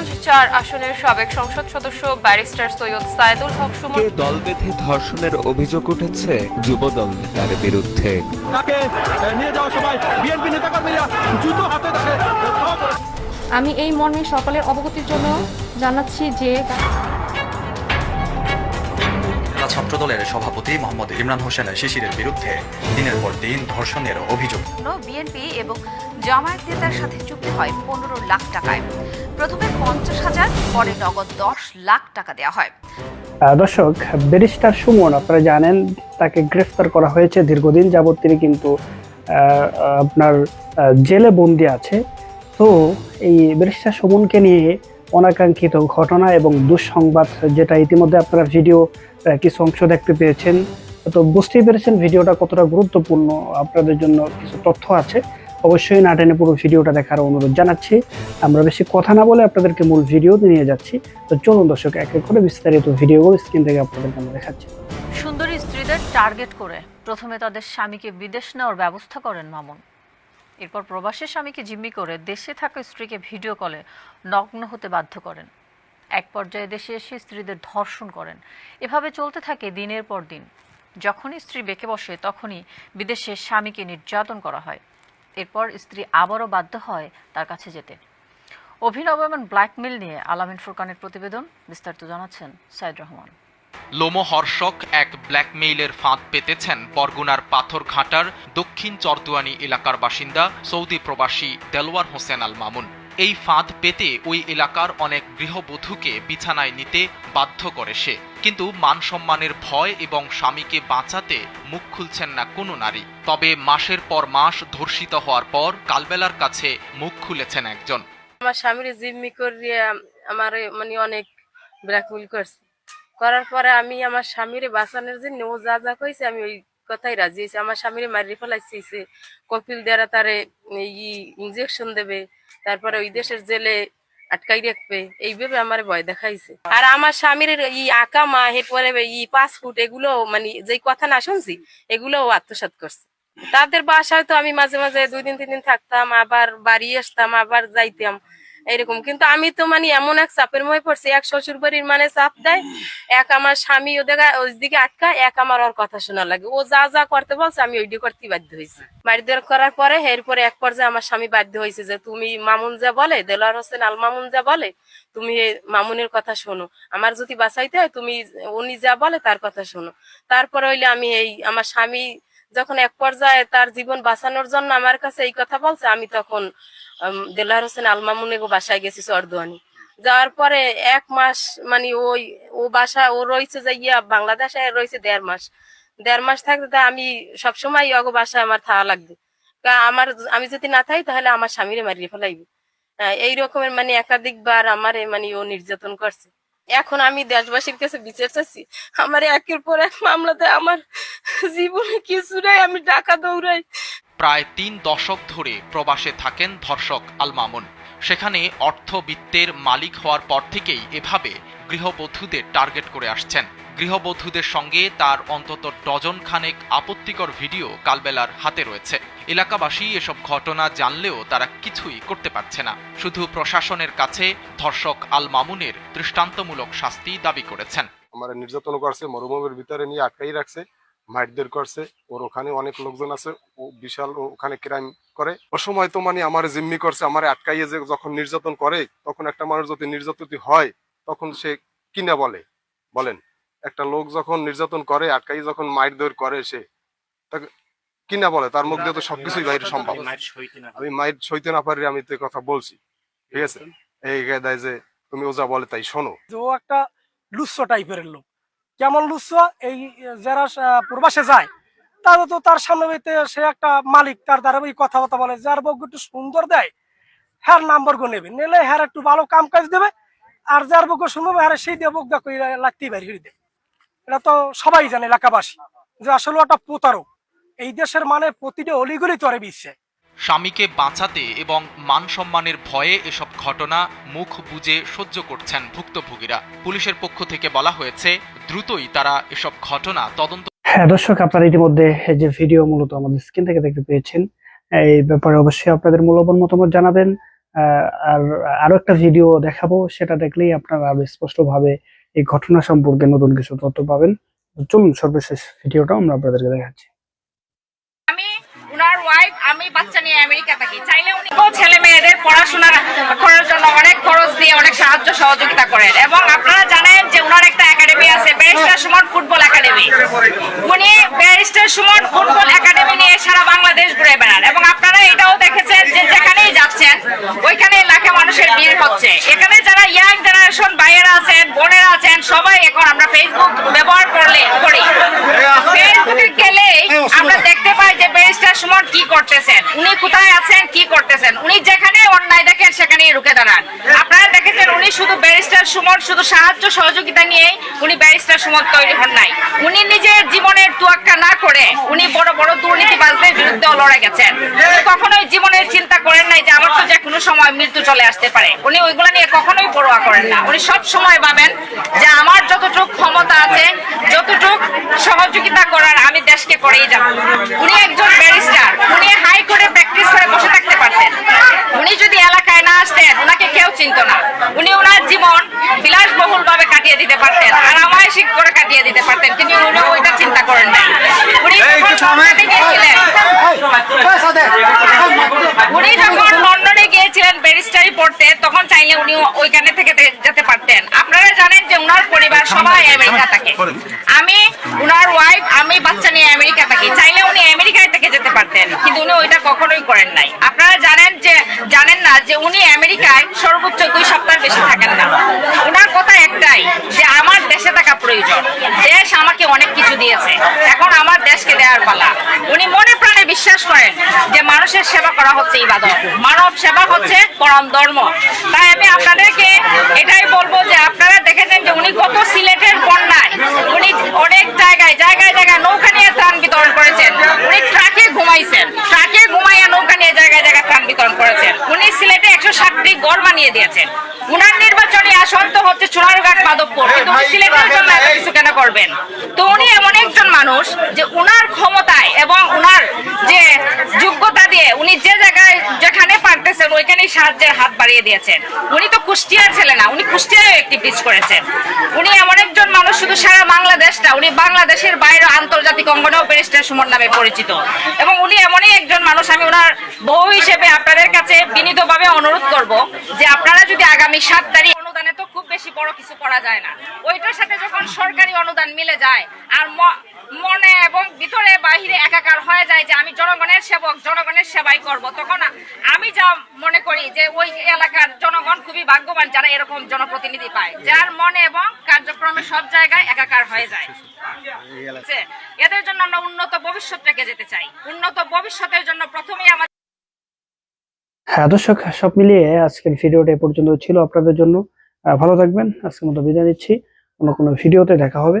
গোপালগঞ্জ চার আসনের সাবেক সংসদ সদস্য ব্যারিস্টার সৈয়দ সাইদুল হক সুমন। দল বেঁধে ধর্ষণের অভিযোগ উঠেছে? যুবদল নেতার বিরুদ্ধে। তাকে নিয়ে যাওয়ার সময় বিএনপি নেতাকর্মীরা জুতো হাতে তাকে আমি এই মর্মে সকলের অবগতির জন্য জানাচ্ছি যে ছাত্রদলের সভাপতি মোহাম্মদ ইমরান হোসেন শিশিরের বিরুদ্ধে দিনের পর দিন ধর্ষণের অভিযোগ। বিএনপি এবং জামায়াত নেতার সাথে চুক্তি হয় পনেরো লাখ টাকায়। প্রথমে পঞ্চাশ হাজার, পরে নগদ দশ লাখ টাকা দেওয়া হয়। দর্শক, ব্যারিস্টার সুমন, আপনারা জানেন তাকে গ্রেফতার করা হয়েছে দীর্ঘদিন যাবৎ তিনি কিন্তু আপনার জেলে বন্দি আছে। তো এই ব্যারিস্টার সুমনকে নিয়ে অনাকাঙ্ক্ষিত ঘটনা এবং দুঃসংবাদ যেটা ইতিমধ্যে আপনারা ভিডিও কিছু অংশ দেখতে পেয়েছেন। তো বুঝতেই পেরেছেন ভিডিওটা কতটা গুরুত্বপূর্ণ, আপনাদের জন্য কিছু তথ্য আছে। অবশ্যই না টেনে পুরো ভিডিওটা দেখার অনুরোধ জানাচ্ছি। আমরা বেশি কথা না বলে আপনাদেরকে মূল ভিডিও নিয়ে যাচ্ছি। তো চলুন দর্শক, এক এক করে বিস্তারিত ভিডিওগুলো স্ক্রিন থেকে আপনাদেরকে আমরা দেখাচ্ছি। সুন্দরী স্ত্রীদের টার্গেট করে প্রথমে তাদের স্বামীকে বিদেশ নেওয়ার ব্যবস্থা করেন মামুন। এরপর প্রবাসী স্বামীকে জিম্মি করে দেশে থাকা স্ত্রীকে ভিডিও কলে নগ্ন হতে বাধ্য করেন। এক পর্যায়ে দেশে এসে স্ত্রীদের ধর্ষণ করেন। এভাবে চলতে থাকে দিনের পর দিন। যখনই স্ত্রী বেঁকে বসে, তখনই বিদেশে স্বামীকে নির্যাতন করা হয়। এরপর স্ত্রী আবারও বাধ্য হয় তার কাছে যেতে। অভিনব এমন ব্ল্যাকমেল নিয়ে আলামিন ফুরকানের প্রতিবেদন বিস্তারিত জানাচ্ছেন সাইদ রহমান। লোমহর্ষক এক ব্ল্যাকমেইলের ফাঁদ পেতেছেন বরগুনার পাথরঘাটার দক্ষিণ চরদুয়ানি এলাকার বাসিন্দা সৌদি প্রবাসী দেলওয়ার হোসেন আল মামুন। এই ফাঁদ পেতে ওই এলাকার অনেক গৃহবধূকে বিছানায় নিতে বাধ্য করে সে। কিন্তু মান সম্মানের ভয় এবং স্বামীকে বাঁচাতে মুখ খুলছেন না কোনো নারী। তবে মাসের পর মাস ধর্ষিত হওয়ার পর কালবেলার কাছে মুখ খুলেছেন একজন। আমার স্বামীর জিম্মি করিয়ে আমার মানে অনেক ব্ল্যাকমেল করছে। করার পরে আমি আমার স্বামীর বাঁচানোর জন্য ও যা যা কইছে আমি ওই কথাই রাজি হয়েছি। আমার স্বামীর মারি ফেলাইছে কপিল দ্বারা তারে ই ইঞ্জেকশন দেবে, তারপরে ওই দেশের জেলে আটকাই রাখবে। এইভাবে আমার ভয় দেখাইছে। আর আমার স্বামীর ই আঁকা মা এরপরে ই পাসপোর্ট, এগুলো মানে যে কথা না শুনছি এগুলো আত্মসাত করছে। তাদের বাসায় তো আমি মাঝে মাঝে দুই দিন, তিন দিন থাকতাম, আবার বাড়ি আসতাম, আবার যাইতাম। এরকম। কিন্তু আমি তো মানে এমন এক চাপের মধ্যে পড়ছি, এক শ্বশুর বাড়ির মানে চাপ দেয়, এক আমার স্বামী ওদের ওইদিকে আটকায় এক আমার ওর কথা শোনা লাগে। ও যা যা করতে বলছে, আমি ওইটি করতে বাধ্য হয়েছি। বাড়ি করার পরে এরপরে এক পর্যায়ে আমার স্বামী বাধ্য হয়েছে যে, তুমি মামুন যা বলে, দেলোয়ার হোসেন আল মামুন যা বলে, তুমি মামুনের কথা শোনো। আমার যদি বাঁচাইতে হয়, তুমি উনি যা বলে, তার কথা শোনো। তারপরে হইলে আমি এই আমার স্বামী যখন এক পর্যায়ে তার জীবন বাঁচানোর জন্য আমার কাছে এই কথা বলছে, আমি তখন উম, দেলোয়ার হোসেন আলমামুনে গো বাসায় গেছি চরদুয়ানি যাওয়ার পরে এক মাস মানে ওই ও বাসা ও রয়েছে যে ইয়া বাংলাদেশে রয়েছে দেড় মাস। দেড় মাস থাকতে তা আমি সবসময় অগো বাসায় আমার থাকা লাগবে। আমার আমি যদি না থাকি তাহলে আমার স্বামীরে মারিয়ে ফেলাইবে। এই রকমের মানে একাধিকবার আমার মানে ও নির্যাতন করছে। এখন আমি দেশবাসীর কাছে বিচার চাচ্ছি আমার একের পর এক মামলাতে আমার জীবনে কিছু নাই আমি টাকা দৌড়াই। প্রায় তিন দশক ধরে প্রবাসে থাকেন ধর্ষক আল মামুন। সেখানে অর্থবিত্তের মালিক হওয়ার পর থেকেই এভাবে গৃহবধূদের টার্গেট করে আসছেন। গৃহবধূদের সঙ্গে তার অন্তত ডজন খানেক আপত্তিকর ভিডিও কালবেলার হাতে রয়েছে। এলাকাবাসী এসব ঘটনা জানলেও তারা কিছুই করতে পারছে না। শুধু প্রশাসনের কাছে ধর্ষক আল মামুনের দৃষ্টান্তমূলক শাস্তি দাবি করেছেন। আমার নির্যাতন করছে, মরুভূমির ভিতরে নিয়ে আটকাই রাখছে। মাইটদের করছে ওর ওখানে অনেক লোকজন আছে ও বিশাল ওখানে ক্রাইম করে। ও সময় তো মানে আমার জিম্মি করছে আমার আটকাইয়ে যে যখন নির্যাতন করে তখন একটা মানুষ যদি নির্যাতিত হয় তখন সে কিনা বলে? বলেন একটা লোক যখন নির্যাতন করে আটকাই যখন মাইট দৌড় করে সে তাকে কিনা বলে? তার মুখ দিয়ে তো সবকিছুই বাইরে সম্ভব। আমি মাইট সইতে না পারি। আমি তো কথা বলছি ঠিক আছে? এই দেয় যে তুমি ওজা বলে তাই শোনো। ও একটা লুচ্ছ টাইপের লোক। কেমন লুচ্ছ, এই, যারা প্রবাসে যায়, তারা তো তার সামনে সে একটা মালিক, তার দ্বারা ওই কথাবার্তা বলে, যার বউ একটু সুন্দর দেয়, হ্যার নাম্বার গো নেবে, নিলে হ্যার একটু ভালো কাম কাজ দেবে, আর যার বউ শুনবে, হ্যার সেই দিয়ে বউ দেখো লাগতেই বাইরে দেয়। এটা তো সবাই জানে, এলাকাবাসী, যে আসলে ওটা প্রতারক। এই দেশের মানে প্রতিটা অলিগলি তরে বিশ্বে স্বামীকে বাঁচাতে এবং মান সম্মানের ভয়ে এসব ঘটনা মুখ বুজে সহ্য করছেন ভুক্তভোগীরা। পুলিশের পক্ষ থেকে বলা হয়েছে, দ্রুতই তারা এসব ঘটনা তদন্ত হ্যাঁ দর্শক, আপনারা ইতিমধ্যে যে ভিডিও মূলত আমাদের স্ক্রিন থেকে দেখতে পেয়েছেন, এই ব্যাপারে অবশ্যই আপনাদের মূল্যবান মতামত জানাবেন। আর আরও একটা ভিডিও দেখাবো, সেটা দেখলেই আপনারা আরও স্পষ্টভাবে এই ঘটনা সম্পর্কে নতুন কিছু তথ্য পাবেন। চলুন সর্বশেষ ভিডিওটা আমরা আপনাদেরকে দেখাচ্ছি। আমি বাচ্চা নিয়ে আমেরিকা থাকি। চাইলে উনি ছেলে মেয়েদের পড়াশোনা করার জন্য অনেক খরচ দিয়ে অনেক সাহায্য সহযোগিতা করেন। এবং আপনারা জানেন যে একটা একাডেমি আছে, ব্যারিস্টার সুমন ফুটবল একাডেমি। উনি ব্যারিস্টার সুমন ফুটবল একাডেমি নিয়ে সারা বাংলাদেশ ঘুরে বেড়ান। এবং আপনারা এটাও দেখেছেন যে যেখানেই যাচ্ছেন ওইখানে লাখে মানুষের ভিড় হচ্ছে। এখানে যারা ইয়াং জেনারেশন ভাইয়েরা আছেন বোনেরা আছেন সবাই এখন আমরা ফেসবুক ব্যবহার করলে করি। ফেসবুকে গেলে আমরা দেখতে পাই যে ব্যারিস্টার সুমন কি করতেছেন উনি কোথায় আছেন কি করতেছেন। উনি যেখানে অন্যায় দেখেন সেখানেই রুখে দাঁড়ান। আপনারা দেখেছেন উনি শুধু ব্যারিস্টার সুমন, শুধু সাহায্য সহযোগিতা নিয়েই উনি ব্যারিস্টার সুমন তৈরি হন নাই। উনি নিজের জীবনের তুয়াক্কা না করে উনি বড় বড় দুর্নীতিবাজদের বিরুদ্ধেও লড়ে গেছেন। উনি কখনোই জীবনের চিন্তা করেন নাই যে আমার তো যে কোনো সময় মৃত্যু চলে আসতে পারে। উনি ওইগুলো নিয়ে কখনোই পরোয়া করেন না। উনি সব সময় ভাবেন যে আমার যতটুকু ক্ষমতা আছে, যতটুকু সহযোগিতা করার আমি দেশকে করেই যাব। উনি একজন ব্যারিস্টার। উনি হাই হাইকোর্টে প্র্যাকটিস করে বসে থাকতে পারতেন। উনি যদি এলাকায় না আসতেন, ওনাকে কেউ চিনতো না। উনি ওনার জীবন বিলাসবহুল ভাবে কাটিয়ে দিতে পারতেন আর আমায়সিক করে কাটিয়ে দিতে পারতেন কিন্তু উনি ওইটা চিন্তা করেন নাই। উনি উনি যখন লন্ডনে গিয়েছিলেন ব্যারিস্টারি পড়তে তখন চাইলে উনি ওইখানে থেকে যেতে পারতেন। আপনারা জানেন যে উনার পরিবার সবাই আমেরিকা থাকে। আমি উনার ওয়াইফ আমি বাচ্চা নিয়ে আমেরিকা থাকি। চাইলে উনি আমেরিকায় থেকে যেতে পারতেন কিন্তু উনি ওইটা কখনোই করেন নাই। আপনারা জানেন যে জানেন না যে উনি আমেরিকায় সর্বোচ্চ দুই সপ্তাহ বেশি থাকেন না। উনার কথা একটাই যে আমার দেশে থাকা প্রয়োজন। দেশ আমাকে অনেক কিছু দিয়েছে। এখন আমার দেশকে দেওয়ার পালা। উনি মনে প্রাণে বিশ্বাস করেন যে মানুষের সেবা করা হচ্ছে ইবাদত। মানব সেবা হচ্ছে পরম ধর্ম। তাই আমি আপনাদেরকে এটাই বলব যে আপনারা দেখেছেন উনি কত সিলেটের বন্যায় উনি অনেক জায়গায় জায়গায় জায়গায় নৌকা নিয়ে ত্রাণ বিতরণ করেছেন। উনি ট্রাকে ঘুমাইছেন। ট্রাকে ঘুমাইয়া নৌকা নিয়ে জায়গায় জায়গায় ত্রাণ বিতরণ করেছেন। উনি সিলেটে একশো ষাটটি গড় বানিয়ে দিয়েছেন। উনার নির্বাচনী আসন তো হচ্ছে চুনারঘাট মাধবপুর কিন্তু সিলেটের জন্য এত কিছু কেন করবেন তো উনি এমন একজন মানুষ যে উনার ক্ষমতায় এবং উনার যে যোগ্যতা দিয়ে উনি যে জায়গায় যেখানে পারতেছেন ওইখানেই সাহায্যের হাত বাড়িয়ে দিয়েছেন। উনি তো কুষ্টিয়ার ছেলে না, উনি কুষ্টিয়ায় একটি পিচ করেছেন। উনি এমন একজন মানুষ শুধু সারা বাংলাদেশটা উনি বাংলাদেশের বাইরে আন্তর্জাতিক অঙ্গনেও ব্যারিস্টার সুমন নামে পরিচিত। এবং উনি এমনই একজন মানুষ, আমি ওনার বউ হিসেবে আপনাদের কাছে বিনীতভাবে অনুরোধ করব যে আপনারা যদি আগামী সাত তারিখ অনুদানে তো খুব বেশি বড় কিছু করা যায় না। ওইটার সাথে যখন সরকারি অনুদান মিলে যায়, আর মনে এবং ভিতরে বাহিরে একাকার হয়ে যায় যে আমি জনগণের সেবক, জনগণের সেবাই করব। তখন আমি যা মনে করি যে ওই এলাকার জনগণ খুবই ভাগ্যবান যারা এরকম জনপ্রতিনিধি পায়, যার মনে এবং কার্যক্রমে সব জায়গায় একাকার হয়ে যায়। এদের জন্য আমরা উন্নত ভবিষ্যৎ রেখে যেতে চাই। উন্নত ভবিষ্যতের জন্য প্রথমেই আমাদের হ্যাঁ দর্শক, সব মিলিয়ে আজকের ভিডিওটা এ পর্যন্ত ছিল আপনাদের জন্য। ভালো থাকবেন। আজকের মতো বিদায় নিচ্ছি। অন্য কোনো ভিডিওতে দেখা হবে।